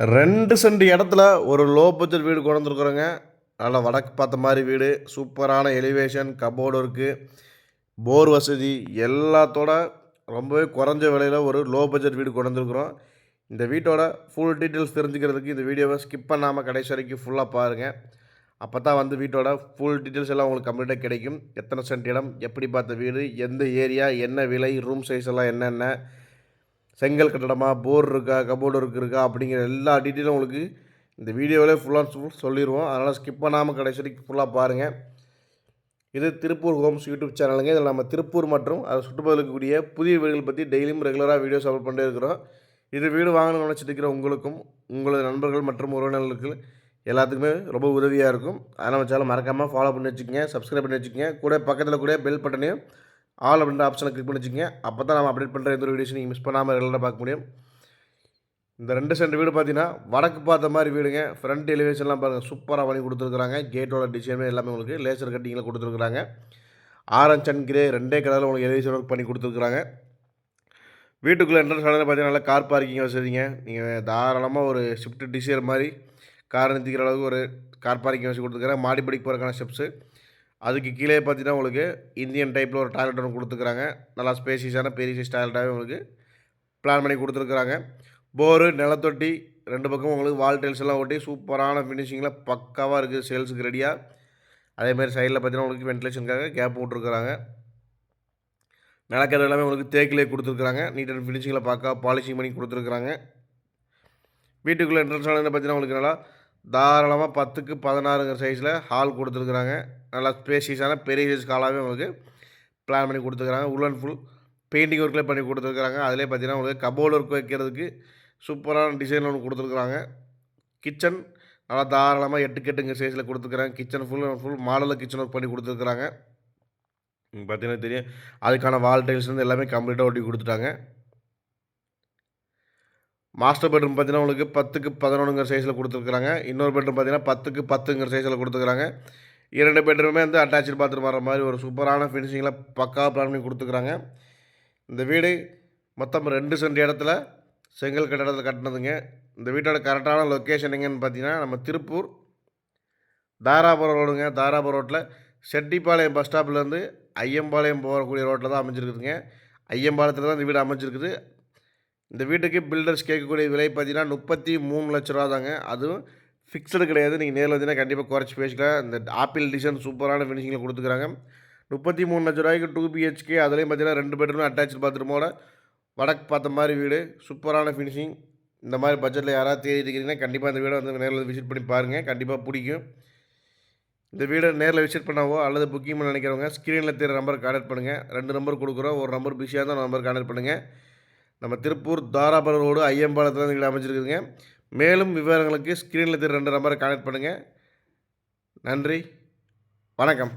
ரெண்டு சென்ட் இடத்துல ஒரு லோ பட்ஜெட் வீடு கொண்டு வந்துருக்குறோங்க. நல்லா வடக்கு பார்த்த மாதிரி வீடு. சூப்பரான எலிவேஷன் கபோர்டு இருக்குது போர் வசதி எல்லாத்தோட ரொம்பவே குறைஞ்ச விலையில் ஒரு லோ பட்ஜெட் வீடு கொண்டு இந்த வீட்டோட ஃபுல் டீட்டெயில்ஸ் தெரிஞ்சுக்கிறதுக்கு இந்த வீடியோவை ஸ்கிப் பண்ணாமல் கடைசி வரைக்கும் ஃபுல்லாக பாருங்கள் அப்போ தான் வந்து வீட்டோட ஃபுல் டீட்டெயில்ஸ் எல்லாம் உங்களுக்கு கம்ப்ளீட்டாக கிடைக்கும். எத்தனை சென்ட் இடம் எப்படி பார்த்த வீடு எந்த ஏரியா என்ன விலை ரூம் சைஸ் எல்லாம் என்னென்ன செங்கல் கட்டடமா போர் இருக்கா கபோர்டு இருக்கு இருக்கா அப்படிங்கிற எல்லா டீட்டெயிலும் உங்களுக்கு இந்த வீடியோவிலே ஃபுல் அண்ட் ஃபுல் சொல்லிடுவோம் அதனால் ஸ்கிப் பண்ணாமல் கடைசி வரைக்கும் ஃபுல்லாக பாருங்கள் இது திருப்பூர் ஹோம்ஸ் யூடியூப் சேனலுங்க இதில் நம்ம திருப்பூர் மற்றும் அதை சுற்றுப்பதில் இருக்கக்கூடிய புதிய வீடுகள் பற்றி டெய்லியும் ரெகுலராக வீடியோஸ் அப்லோட் பண்ணிட்டே இருக்கிறோம். இது வீடு வாங்கணும்னு நினச்சிட்டு இருக்கிற உங்களுக்கும் உங்களது நண்பர்கள் மற்றும் உறவினர்களுக்கு எல்லாத்துக்குமே ரொம்ப உதவியாக இருக்கும். அதனால் நம்ம சேனல் மறக்காமல் ஃபாலோ பண்ணி வச்சுக்கோங்க சப்ஸ்கிரைப் பண்ணி வச்சுக்கோங்க. கூட பக்கத்தில் கூட பெல் பட்டனையும் ஆல் அப்படின்ற ஆப்ஷனை கிளிக் பண்ணி வச்சுக்கோங்க அப்போ தான் நம்ம அப்டேட் பண்ணுற எந்த ஒரு வீடியோஸும் நீங்கள் மிஸ் பண்ணாமல் ரெகுலராக பார்க்க முடியும். இந்த ரெண்டு சென்ட் வீடு பார்த்தீங்கன்னா வடக்கு பார்த்த மாதிரி வீடுங்க. ஃப்ரண்ட் எலிவேஷன்லாம் பாருங்கள் சூப்பராக பண்ணி கொடுத்துருக்குறாங்க. கேட்டோட டிசைனு எல்லாமே உங்களுக்கு லேசர் கட்டிங்கில் கொடுத்துருக்குறாங்க. ஆரஞ்ச் அண்ட் கிரே ரெண்டே கலரில் உங்களுக்கு எலிவேஷன் ஒர்க் பண்ணி கொடுத்துருக்குறாங்க. வீட்டுக்குள்ளே என்ட்ரன்ஸ் ஆனது பார்த்தீங்கன்னா நல்லா கார் பார்க்கிங் வசதிங்க. நீங்கள் தாராளமாக ஒரு ஷிஃப்ட் டிசைர் மாதிரி கார் நிறுத்திக்கிற அளவுக்கு ஒரு கார் பார்க்கிங் வசதி கொடுத்துருக்குறேன் மாடிப்படிக்கு போகிறக்கான ஸ்டெப்ஸு அதுக்கு கீழே பார்த்தீங்கன்னா உங்களுக்கு இந்தியன் டைப்பில் ஒரு டாய்லெட் ஒன்று கொடுத்துருக்குறாங்க நல்லா ஸ்பேசியஸான பெரிய சைஸ் டாய்லெட்டாகவே உங்களுக்கு பிளான் பண்ணி கொடுத்துருக்குறாங்க. போரு நிலத்தொட்டி ரெண்டு பக்கம் உங்களுக்கு வால் டைல்ஸ் எல்லாம் ஒட்டி சூப்பரான ஃபினிஷிங்கில் பக்காவாக இருக்குது சேல்ஸுக்கு ரெடியாக அதேமாதிரி சைடில் பார்த்தீங்கன்னா உங்களுக்கு வென்டிலேஷனுக்காக கேப் விட்ருக்குறாங்க நிலக்கரை எல்லாமே உங்களுக்கு தேக்கிலே கொடுத்துருக்குறாங்க. நீட் அண்ட் ஃபினிஷிங்கில் பார்க்க பாலிஷிங் பண்ணி கொடுத்துருக்குறாங்க. வீட்டுக்குள்ளே என்ட்ரன்ஸ் ஆனது பார்த்தீங்கன்னா உங்களுக்கு நல்லா தாராளமாக பத்துக்கு பதினாறுங்கிற சைஸில் ஹால் கொடுத்துருக்குறாங்க. நல்லா ஸ்பேசியஸான பெரிய சைஸ் ஹாலாகவே உங்களுக்கு பிளான் பண்ணி கொடுத்துருக்குறாங்க. உள் அண்ட் ஃபுல் பெயிண்டிங் ஒர்க்லேயே பண்ணி கொடுத்துருக்குறாங்க. அதிலே பார்த்தீங்கன்னா உங்களுக்கு கபோர்டு ஒர்க் வைக்கிறதுக்கு சூப்பரான டிசைன் ஒன்று கொடுத்துருக்குறாங்க. கிச்சன் நல்லா தாராளமாக எட்டு கெட்டுங்க சைஸில் கொடுத்துருக்குறாங்க. கிச்சன் ஃபுல் ஃபுல் மாடலில் கிச்சன் ஒர்க் பண்ணி கொடுத்துருக்குறாங்க. பார்த்தீங்கன்னா தெரியும். அதுக்கான வால் டைல்ஸ் வந்து எல்லாமே கம்ப்ளீட்டாக ஒட்டி கொடுத்துட்டாங்க. மாஸ்டர் பெட்ரூம் பார்த்தீங்கன்னா உங்களுக்கு பத்துக்கு பதினொன்றுங்கிற சைஸில் கொடுத்துருக்குறாங்க. இன்னொரு பெட்ரூம் பார்த்தீங்கன்னா பத்துக்கு பத்துங்கிற சைஸில் கொடுத்துருக்குறாங்க. இரண்டு பெட்ரூமே வந்து அட்டாச்சு பாத்ரூம் வர மாதிரி ஒரு சூப்பரான ஃபினிஷிங்கில் பக்காவாக பிளான் பண்ணி கொடுத்துருக்குறாங்க. இந்த வீடு மொத்தம் ரெண்டு சென்ட் இடத்துல செங்கல் கட்டடத்தில் கட்டினதுங்க. இந்த வீட்டோட கரெக்டான லொக்கேஷன் எங்கன்னு பார்த்தீங்கன்னா நம்ம திருப்பூர் தாராபுரம் ரோடுங்க. தாராபுரம் ரோட்டில் செட்டிப்பாளையம் பஸ் ஸ்டாப்லேருந்து ஐயம்பாளையம் போகக்கூடிய ரோட்டில் தான் அமைஞ்சிருக்குதுங்க. ஐயம்பாளையத்தில் தான் இந்த வீடு அமைஞ்சிருக்குது. இந்த வீட்டுக்கு பில்டர்ஸ் கேட்கக்கூடிய விலை பார்த்தீங்கன்னா முப்பத்தி மூணு லட்ச ரூபா தாங்க. அதுவும் ஃபிக்ஸடு கிடையாது. நீங்கள் நேரில் வந்தீங்கன்னா கண்டிப்பாக குறைச்சி பேசிக்கலாம். இந்த ஆப்பிள் டிசைன் சூப்பரான ஃபினிஷிங்கில் கொடுத்துக்கிறாங்க. முப்பத்தி மூணு லட்ச ரூபாய்க்கு டூ பிஹெச்கே அதுலேயும் பார்த்தீங்கன்னா ரெண்டு பெட்ரூம் அட்டாச் பாத்ரூமோட வடக்கு பார்த்த மாதிரி வீடு. சூப்பரான ஃபினிஷிங் இந்த மாதிரி பட்ஜெட்டில் யாராவது தேடி இருக்கிறீங்கன்னா கண்டிப்பாக இந்த வீடை வந்து நேரில் விசிட் பண்ணி பாருங்கள் கண்டிப்பாக பிடிக்கும். இந்த வீடை நேரில் விசிட் பண்ணாவோ அல்லது புக்கிங் பண்ண நினைக்கிறவங்க ஸ்க்ரீனில் தெரிய நம்பர் கான்டாக்ட் பண்ணுங்கள் ரெண்டு நம்பர் கொடுக்குறோம். ஒரு நம்பர் பிஸியாக தான் நம்பர் கான்டாக்ட் பண்ணுங்கள் நம்ம திருப்பூர் தாராபுரம் ரோடு ஐயம்பாளத்தில் வீடு அமைச்சிருக்குதுங்க மேலும் விவரங்களுக்கு ஸ்க்ரீனில் தெரிய ரெண்டு நம்பரை கனெக்ட் பண்ணுங்கள் நன்றி. வணக்கம்.